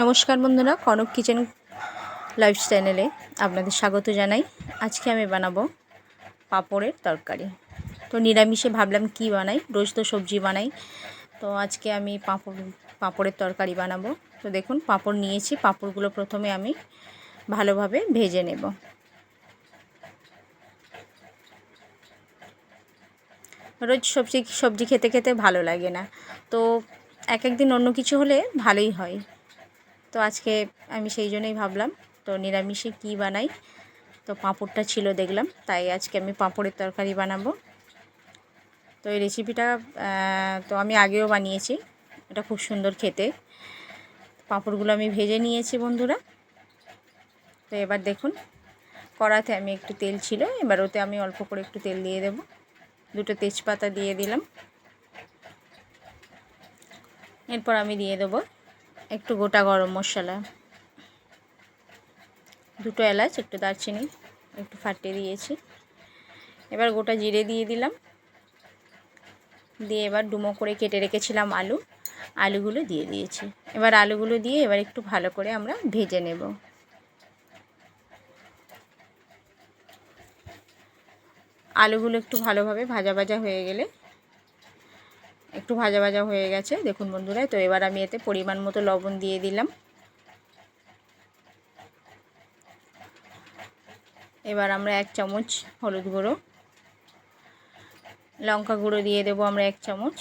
নমস্কার বন্ধুরা, Kanak kitchen life চ্যানেলে আপনাদের স্বাগত জানাই। আজকে আমি বানাবো পাঁপড়ের তরকারি। তো নিরামিষে ভাবলাম কি বানাই? রোজ তো সবজি বানাই। তো আজকে আমি পাঁপড়, পাঁপড়ের তরকারি বানাবো। তো দেখুন, পাঁপড় নিয়েছি। পাঁপড়গুলো প্রথমে আমি ভালোভাবে ভেজে নেব। রোজ সবজি সবজি খেতে খেতে ভালো লাগে না। তো এক একদিন অন্য কিছু হলে ভালোই হয়। তো আজকে আমি সেই জন্যই ভাবলাম, তো নিরামিষে কি বানাই? তো পাঁপড়টা ছিল দেখলাম, তাই আজকে আমি পাঁপড়ের তরকারি বানাবো। তো এই রেসিপিটা তো আমি আগেও বানিয়েছি, এটা খুব সুন্দর খেতে। পাঁপড়গুলো আমি ভেজে নিয়েছি বন্ধুরা। তো এবার দেখুন, কড়াতে আমি একটু তেল ছিল, এবার ওতে আমি অল্প করে একটু তেল দিয়ে দেব। দুটো তেজপাতা দিয়ে দিলাম। এরপর আমি দিয়ে দেবো একটু গোটা গরম মশলা। দুটো এলাচ, একটু দারচিনি, একটু ফাটিয়ে দিয়েছি। এবার গোটা জিরে দিয়ে দিলাম। দিয়ে এবার ডুমো করে কেটে রেখেছিলাম আলু। আলুগুলো দিয়ে দিয়েছি। এবার আলুগুলো দিয়ে এবার একটু ভালো করে আমরা ভেজে নেব। আলুগুলো একটু ভালোভাবে ভাজা ভাজা হয়ে গেলে একটু ভাজা ভাজা হয়ে গেছে, দেখুন বন্ধুরা, তো এবার আমি এতে পরিমাণ মতো লবণ দিয়ে দিলাম। এবার আমরা এক চামচ হলুদ গুঁড়ো, লঙ্কা গুঁড়ো দিয়ে দেবো আমরা এক চামচ।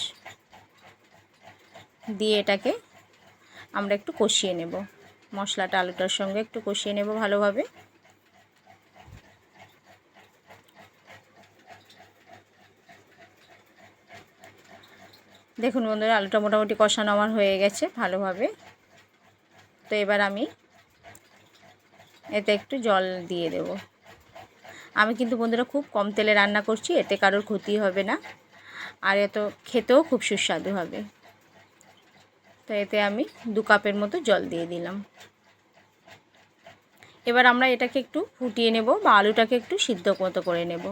দিয়ে এটাকে আমরা একটু কষিয়ে নেব, মশলাটা আলুটার সঙ্গে একটু কষিয়ে নেব ভালোভাবে। দেখুন বন্ধুরা, আলুটা মোটামুটি কষানো আমার হয়ে গেছে ভালোভাবে। তো এবার আমি এতে একটু জল দিয়ে দেব। আমি কিন্তু বন্ধুরা খুব কম তেলে রান্না করছি, এতে কারোর ক্ষতি হবে না। আর এত খেতেও খুব সুস্বাদু হবে। তো এতে আমি দু কাপের মতো জল দিয়ে দিলাম। এবার আমরা এটাকে একটু ফুটিয়ে নেব বা আলুটাকে একটু সিদ্ধ মতো করে নেব।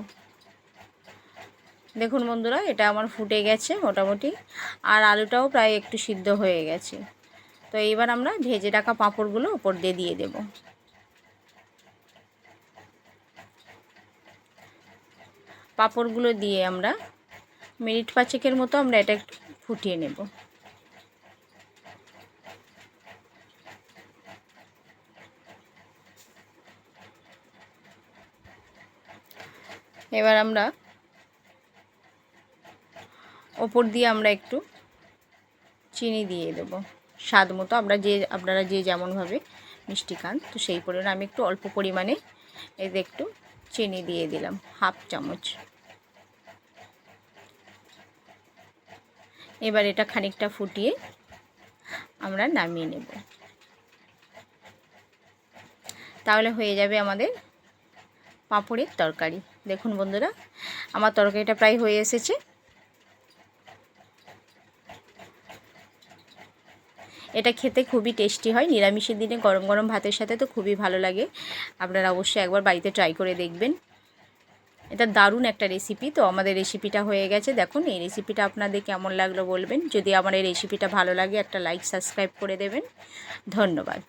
দেখুন বন্ধুরা, এটা আমার ফুটে গেছে মোটামুটি, আর আলুটাও প্রায় একটু সিদ্ধ হয়ে গেছে। তো এইবার আমরা ভেজে রাখা পাঁপড়গুলো ওপর দিয়ে দিয়ে দেব। পাঁপড়গুলো দিয়ে আমরা মিনিট পাঁচেকের মতো আমরা এটা একটু ফুটিয়ে নেব। এবার আমরা ওপর দিয়ে আমরা একটু চিনি দিয়ে দেব। স্বাদ মতো আমরা যে, আপনারা যে যেমনভাবে মিষ্টি খান, তো সেই পরিমাণে আমি একটু অল্প পরিমাণে এতে একটু চিনি দিয়ে দিলাম, হাফ চামচ। এবার এটা খানিকটা ফুটিয়ে আমরা নামিয়ে নেব। তাহলে হয়ে যাবে আমাদের পাঁপড়ের তরকারি। দেখুন বন্ধুরা, আমার তরকারিটা প্রায় হয়ে এসেছে। এটা খেতে খুবই টেস্টি হয়। নিরামিষের দিনে গরম গরম ভাতের সাথে তো খুবই ভালো লাগে। আপনারা অবশ্যই একবার বাড়িতে ট্রাই করে দেখবেন। এটা দারুণ একটা রেসিপি তো আমাদের রেসিপিটা হয়ে গেছে। দেখুন, এই রেসিপিটা আপনাদের কেমন লাগল বলবেন। যদি আমার এই রেসিপিটা ভালো লাগে, একটা লাইক সাবস্ক্রাইব করে দেবেন। ধন্যবাদ।